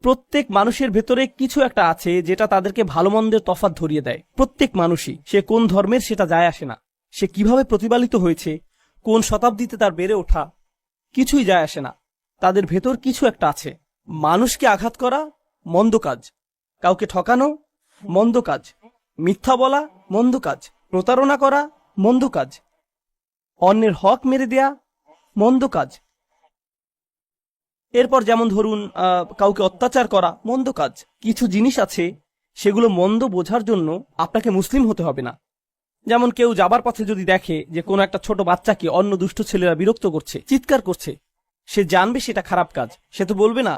প্রত্যেক মানুষের ভেতরে কিছু একটা আছে যেটা তাদেরকে ভালো মন্দের তফাৎ ধরিয়ে দেয়। প্রত্যেক মানুষই, সে কোন ধর্মের সেটা যায় আসে না। সে কীভাবে প্রতিপালিত হয়েছে, কোন শতাব্দীতে তার বেড়ে ওঠা, কিছুই যায় আসে না। তাদের ভেতর কিছু একটা আছে। মানুষকে আঘাত করা, মন্দ কাজ। কাউকে ঠকানো, মন্দ কাজ। মিথ্যা বলা, মন্দ কাজ। প্রতারণা করা, মন্দ কাজ। অন্যের হক মেরে দেয়া, মন্দ কাজ। এরপর যেমন ধরুন কাউকে অত্যাচার করা, মন্দ কাজ, কিছু জিনিস আছে, সেগুলো মন্দ বোঝার জন্য আপনাকে মুসলিম হতে হবে না। যেমন কেউ যাবার পথে যদি দেখে যে কোনো একটা ছোট বাচ্চাকে অন্য দুষ্ট ছেলেরা বিরক্ত করছে, চিৎকার করছে, সে জানবে সেটা খারাপ কাজ। সে তো বলবে না,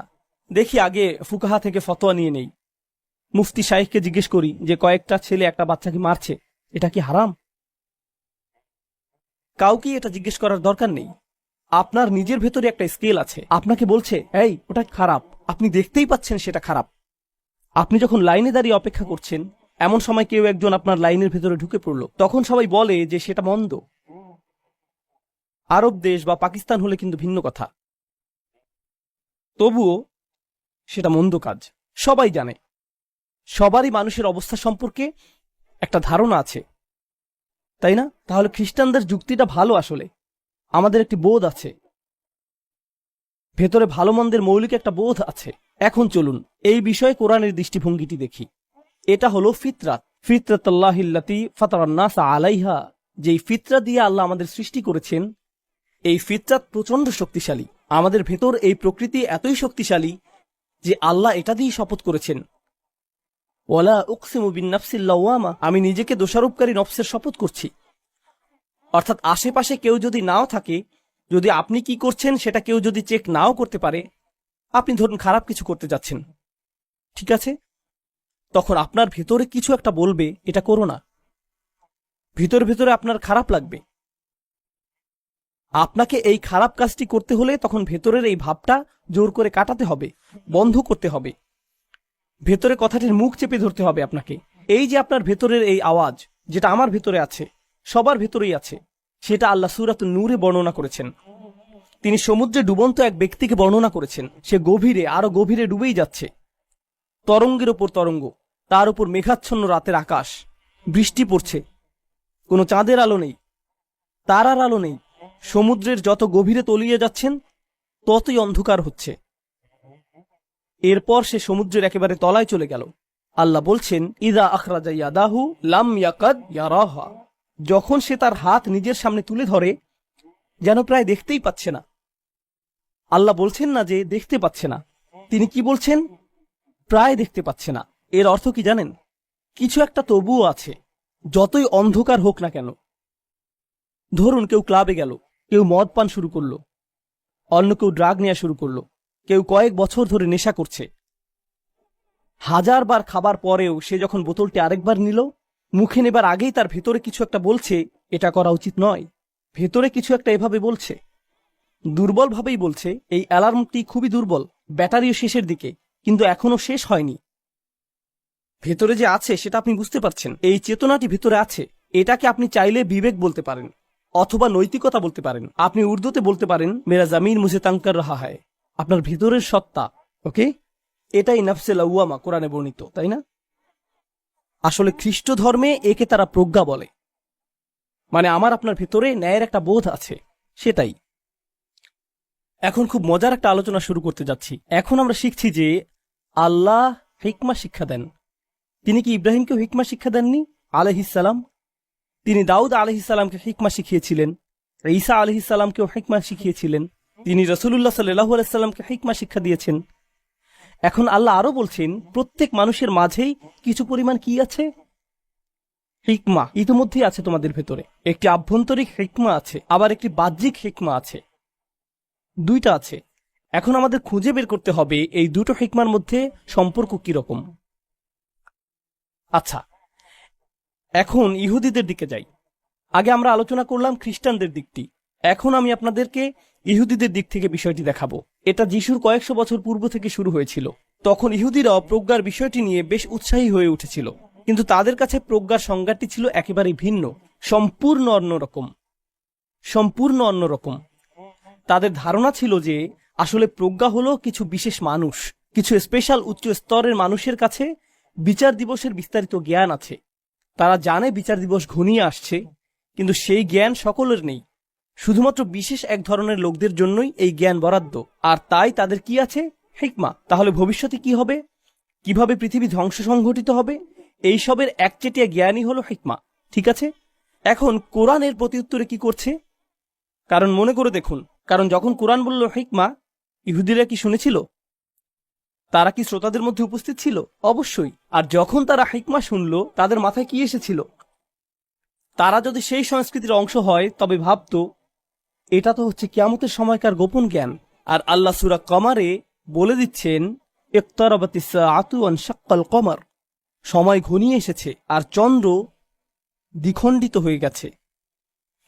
দেখি আগে ফুকাহা থেকে ফতোয়া নিয়ে নেই। মুফতি শাইখকে জিজ্ঞেস করি যে কয়েকটা ছেলে একটা বাচ্চাকে মারছে, এটা কি হারাম? কাউকে এটা জিজ্ঞেস করার দরকার নেই। আপনার নিজের ভেতরে একটা স্কেল আছে। আপনাকে বলছে, এই, ওটা খারাপ। আপনি দেখতেই পাচ্ছেন সেটা খারাপ। আপনি যখন লাইনে দাঁড়িয়ে অপেক্ষা করছেন, এমন সময় কেউ একজন আপনার লাইনের ভেতরে ঢুকে পড়ল। তখন সবাই বলে যে সেটা মন্দ। আরব দেশ বা পাকিস্তান হলে কিন্তু ভিন্ন কথা। তবুও সেটা মন্দ কাজ। সবাই জানে। সবারই মানুষের অবস্থা সম্পর্কে একটা ধারণা আছে। তাই না? তাহলে খ্রিস্টানদের যুক্তিটা ভালো আসলে। আমাদের একটি বোধ আছে। ভেতরে ভালো মন্দের মৌলিক একটা বোধ আছে। এখন চলুন এই বিষয়ে কোরআনের দৃষ্টিভঙ্গিটি দেখি। এটা হলো ফিতরাত। ফিতরাতাল্লাহিল্লাতি ফাতারান্নাস আলাইহা। যেই ফিতরা দিয়ে আল্লাহ আমাদের সৃষ্টি করেছেন, এই ফিতরাত প্রচণ্ড শক্তিশালী। আমাদের ভেতর এই প্রকৃতি এতই শক্তিশালী যে আল্লাহ এটা দিয়ে শপথ করেছেন। ওয়ালা উকসিমু বিন নাফসিল লাওয়ামা। আমি নিজেকে দোষারোপকারী নফসের শপথ করছি। অর্থাৎ আশেপাশে কেউ যদি নাও থাকে, যদি আপনি কি করছেন সেটা কেউ যদি চেক নাও করতে পারে, আপনি ধরুন খারাপ কিছু করতে যাচ্ছেন। ঠিক আছে? তখন আপনার ভেতরে কিছু একটা বলবে, এটা করো না। ভিতরে ভিতরে আপনার খারাপ লাগবে। আপনাকে এই খারাপ কাজটি করতে হলে তখন ভেতরের এই ভাবটা জোর করে কাটাতে হবে, বন্ধ করতে হবে। ভেতরে কথাটির মুখ চেপে ধরতে হবে আপনাকে। এই যে আপনার ভেতরের এই আওয়াজ, যেটা আমার ভেতরে আছে সবার ভেতরেই আছে। সেটা আল্লাহ সুরাত নূরে বর্ণনা করেছেন। তিনি সমুদ্রে ডুবন্ত এক ব্যক্তিকে বর্ণনা করেছেন। সে গভীরে, আরও গভীরে ডুবেই যাচ্ছে। তরঙ্গের ওপর তরঙ্গ, তার উপর মেঘাচ্ছন্ন রাতের আকাশ। বৃষ্টি পড়ছে। কোনো চাঁদের আলো নেই। তারার আলো নেই। সমুদ্রের যত গভীরে তলিয়ে যাচ্ছেন, ততই অন্ধকার হচ্ছে। এরপর সে সমুদ্রের একেবারে তলায় চলে গেল। আল্লাহ বলছেন, ইদা আখরাজা ইয়াদাহু লাম ইয়াকাদ ইয়ারাহা। যখন সে তার হাত নিজের সামনে তুলে ধরে, যেন প্রায় দেখতেই পাচ্ছে না। আল্লাহ বলছেন না যে দেখতে পাচ্ছে না। তিনি কি বলছেন? প্রায় দেখতে পাচ্ছে না। এর অর্থ কি জানেন? কিছু একটা তবুও আছে, যতই অন্ধকার হোক না কেন। ধরুন, কেউ ক্লাবে গেল, কেউ মদ পান শুরু করল, অন্য কেউ ড্রাগ নেওয়া শুরু করল, কেউ কয়েক বছর ধরে নেশা করছে। হাজার বার খাবার পরেও সে যখন বোতলটি আরেকবার নিল মুখে নেবার আগেই তার ভেতরে কিছু একটা বলছে, এটা করা উচিত নয়। ভেতরে কিছু একটা এভাবে বলছে। দুর্বলভাবেই বলছে, এই অ্যালার্মটি খুবই দুর্বল, ব্যাটারিও শেষের দিকে, কিন্তু এখনও শেষ হয়নি। ভেতরে যে আছে, সেটা আপনি বুঝতে পারছেন। এই চেতনাটি ভেতরে আছে, এটাকে আপনি চাইলে বিবেক বলতে পারেন, অথবা নৈতিকতা বলতে পারেন। আপনি উর্দুতে বলতে পারেন, মেরা জামিন মুঝে তাঙ্কার রাহা হয়। আপনার ভেতরের সত্তা, ওকে? এটাই নফসে লাউয়ামা, কোরআনে বর্ণিত, তাই না? আসলে খ্রিস্ট ধর্মে একে তারা প্রজ্ঞা বলে। মানে আমার আপনার ভেতরে ন্যায়ের একটা বোধ আছে, সেটাই। এখন খুব মজার একটা আলোচনা শুরু করতে যাচ্ছি। এখন আমরা শিখছি যে আল্লাহ হিকমা শিক্ষা দেন। তিনি কি ইব্রাহিমকেও হিকমা শিক্ষা দেননি? আলহিসাল্লাম তিনি দাউদ আলহিসাল্লামকে হিকমা শিখিয়েছিলেন। ঈসা আলহিসাল্লামকেও হিকমা শিখিয়েছিলেন। তিনি রসুল্লাহ সাল্লাহু আলাইসাল্লামকে হিকমা শিক্ষা দিয়েছেন। এখন আল্লাহ আরও বলছেন, প্রত্যেক মানুষের মাঝেই কিছু পরিমাণ কি আছে? হিকমা। ইতিমধ্যেই আছে তোমাদের ভেতরে। একটি আভ্যন্তরিক হিকমা আছে, আবার একটি বাহ্যিক হিকমা আছে। দুইটা আছে। এখন আমাদের খুঁজে বের করতে হবে এই দুটো হিকমার মধ্যে সম্পর্ক কি রকম। আচ্ছা এখন ইহুদিদের দিকে যাই। আগে আমরা আলোচনা করলাম খ্রিস্টানদের দিকটি। এখন আমি আপনাদেরকে ইহুদিদের দিক থেকে বিষয়টি দেখাবো। এটা যিশুর কয়েকশো বছর পূর্ব থেকে শুরু হয়েছিল। তখন ইহুদিরা প্রজ্ঞার বিষয়টি নিয়ে বেশ উৎসাহী হয়ে উঠেছিল। কিন্তু তাদের কাছে প্রজ্ঞার সংজ্ঞাটি ছিল একেবারেই ভিন্ন, সম্পূর্ণ অন্যরকম সম্পূর্ণ অন্যরকম তাদের ধারণা ছিল যে, আসলে প্রজ্ঞা হলো কিছু বিশেষ মানুষ, কিছু স্পেশাল উচ্চ স্তরের মানুষের কাছে বিচার দিবসের বিস্তারিত জ্ঞান আছে। তারা জানে বিচার দিবস ঘনিয়ে আসছে, কিন্তু সেই জ্ঞান সকলের নেই। শুধুমাত্র বিশেষ এক ধরনের লোকদের জন্যই এই জ্ঞান বরাদ্দ। আর তাই তাদের কি আছে? হিকমা, তাহলে ভবিষ্যতে কি হবে? কীভাবে পৃথিবী ধ্বংস সংঘটিত হবে? এইসবের একচেটিয়া জ্ঞানই হলো হিকমা, ঠিক আছে? এখন কোরআনের প্রতি উত্তরে কি করছে? কারণ মনে করে দেখুন, কারণ যখন কোরআন বলল হিকমা, ইহুদিরা কি শুনেছিল? তারা কি শ্রোতাদের মধ্যে উপস্থিত ছিল? অবশ্যই। আর যখন তারা হিকমা শুনল, তাদের মাথায় কি এসেছিল? তারা যদি সেই সংস্কৃতির অংশ হয়, তবে ভাবতো এটা তো হচ্ছে কিয়ামতের সময়কার গোপন জ্ঞান আর আল্লাহ সুরা কমারে বলে দিচ্ছেন আতুয়ান শাক্কাল কমার সময় ঘনিয়ে এসেছে আর চন্দ্র দ্বিখণ্ডিত হয়ে গেছে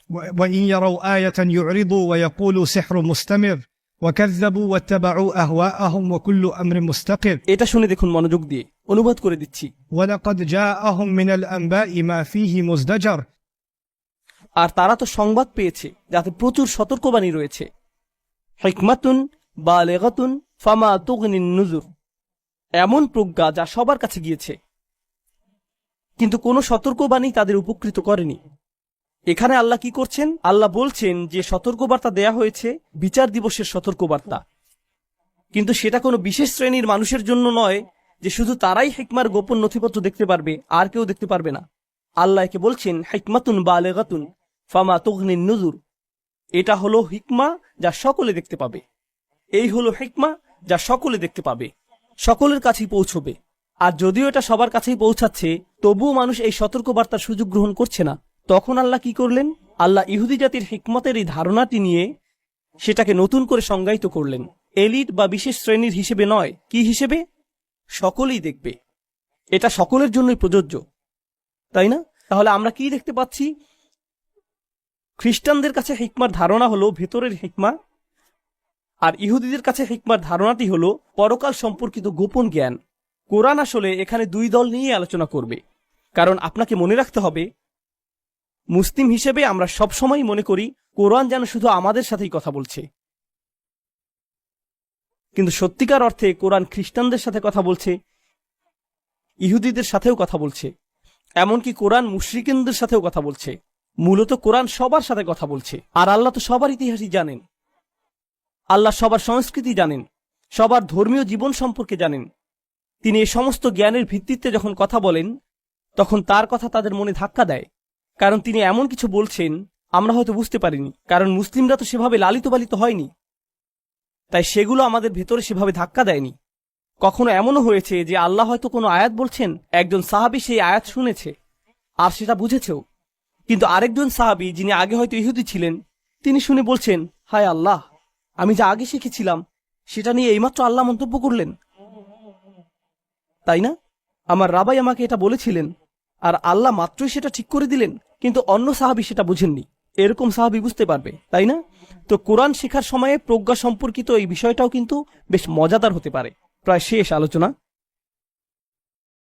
و- وإن يروا آية يعرضوا ويقولوا سحر مستمر وكذبوا واتبعوا أهواءهم وكل أمر مستقر এটা শুনে দেখুন মনোযোগ দিয়ে অনুবাদ করে দিচ্ছি ولقد جاءهم من الأنباء ما فيه مزدجر আর তারা তো সংবাদ পেয়েছে, যাতে প্রচুর সতর্কবাণী রয়েছে। হিকমাতুন বা লেগাতুন ফামা তুগনিন নুজুর এমন প্রজ্ঞা যা সবার কাছে গিয়েছে। কিন্তু কোনো সতর্কবাণী তাদের উপকৃত করেনি। এখানে আল্লাহ কি করছেন? আল্লাহ বলছেন যে সতর্কবার্তা দেয়া হয়েছে, বিচার দিবসের সতর্কবার্তা। কিন্তু সেটা কোনো বিশেষ শ্রেণির মানুষের জন্য নয়, যে শুধু তারাই হিকমার গোপন নথিপত্র দেখতে পারবে, আর কেউ দেখতে পারবে না। আল্লাহ একে বলছেন হিকমাতুন বা লেগাতুন ফামা তুগনিন নুজুর। এটা হলো হিকমা যা সকলে দেখতে পাবে। এই হলো হিকমা যা সকলে দেখতে পাবে। সকলের কাছেই পৌঁছবে। আর যদিও এটা সবার কাছেই পৌঁছাচ্ছে, তবুও মানুষ এই সতর্কবার্তার সুযোগ গ্রহণ করছে না। তখন আল্লাহ কি করলেন? আল্লাহ ইহুদি জাতির হিকমতের এই ধারণাটি নিয়ে সেটাকে নতুন করে সংজ্ঞায়িত করলেন। এলিট বা বিশেষ শ্রেণির হিসেবে নয়, কি হিসেবে? সকলেই দেখবে। এটা সকলের জন্যই প্রযোজ্য। তাই না? তাহলে আমরা কি দেখতে পাচ্ছি? খ্রিস্টানদের কাছে হিকমার ধারণা হলো ভেতরের হিকমা, আর ইহুদিদের কাছে হিকমার ধারণাটি হলো পরকাল সম্পর্কিত গোপন জ্ঞান। কোরআন আসলে এখানে দুই দল নিয়ে আলোচনা করবে। কারণ আপনাকে মনে রাখতে হবে, মুসলিম হিসেবে আমরা সবসময় মনে করি কোরআন যেন শুধু আমাদের সাথেই কথা বলছে। কিন্তু সত্যিকার অর্থে কোরআন খ্রিস্টানদের সাথে কথা বলছে, ইহুদিদের সাথেও কথা বলছে। এমনকি কোরআন মুশরিকিনদের সাথেও কথা বলছে। মূলত কোরআন সবার সাথে কথা বলছে। আর আল্লাহ তো সবার ইতিহাসই জানেন। আল্লাহ সবার সংস্কৃতি জানেন। সবার ধর্মীয় জীবন সম্পর্কে জানেন। তিনি এ সমস্ত জ্ঞানের ভিত্তিতে যখন কথা বলেন, তখন তার কথা তাদের মনে ধাক্কা দেয়। কারণ তিনি এমন কিছু বলছেন, আমরা হয়তো বুঝতে পারিনি। কারণ মুসলিমরা তো সেভাবে লালিত পালিত হয়নি। তাই সেগুলো আমাদের ভেতরে সেভাবে ধাক্কা দেয়নি। কখনো এমনও হয়েছে যে আল্লাহ হয়তো কোনো আয়াত বলছেন, একজন সাহাবি সেই আয়াত শুনেছে, আর সেটা বুঝেছেও। কিন্তু আরেকজন সাহাবি যিনি আগে হয়তো ইহুদি ছিলেন, তিনি শুনে বলছেন, হায় আল্লাহ, আমি যা আগে শিখেছিলাম, সেটা নিয়ে এইমাত্র আল্লাহ মন্তব্য করলেন। তাই না? আমার রাবাই আমাকে এটা বলেছিলেন, আর আল্লাহ মাত্রই সেটা ঠিক করে দিলেন, কিন্তু অন্য সাহাবি সেটা বুঝেননি। এরকম সাহাবি বুঝতে পারবে, তাই না? তো কোরআন শেখার সময়ে প্রজ্ঞা সম্পর্কিত এই বিষয়টাও কিন্তু বেশ মজাদার হতে পারে। প্রায় শেষ আলোচনা।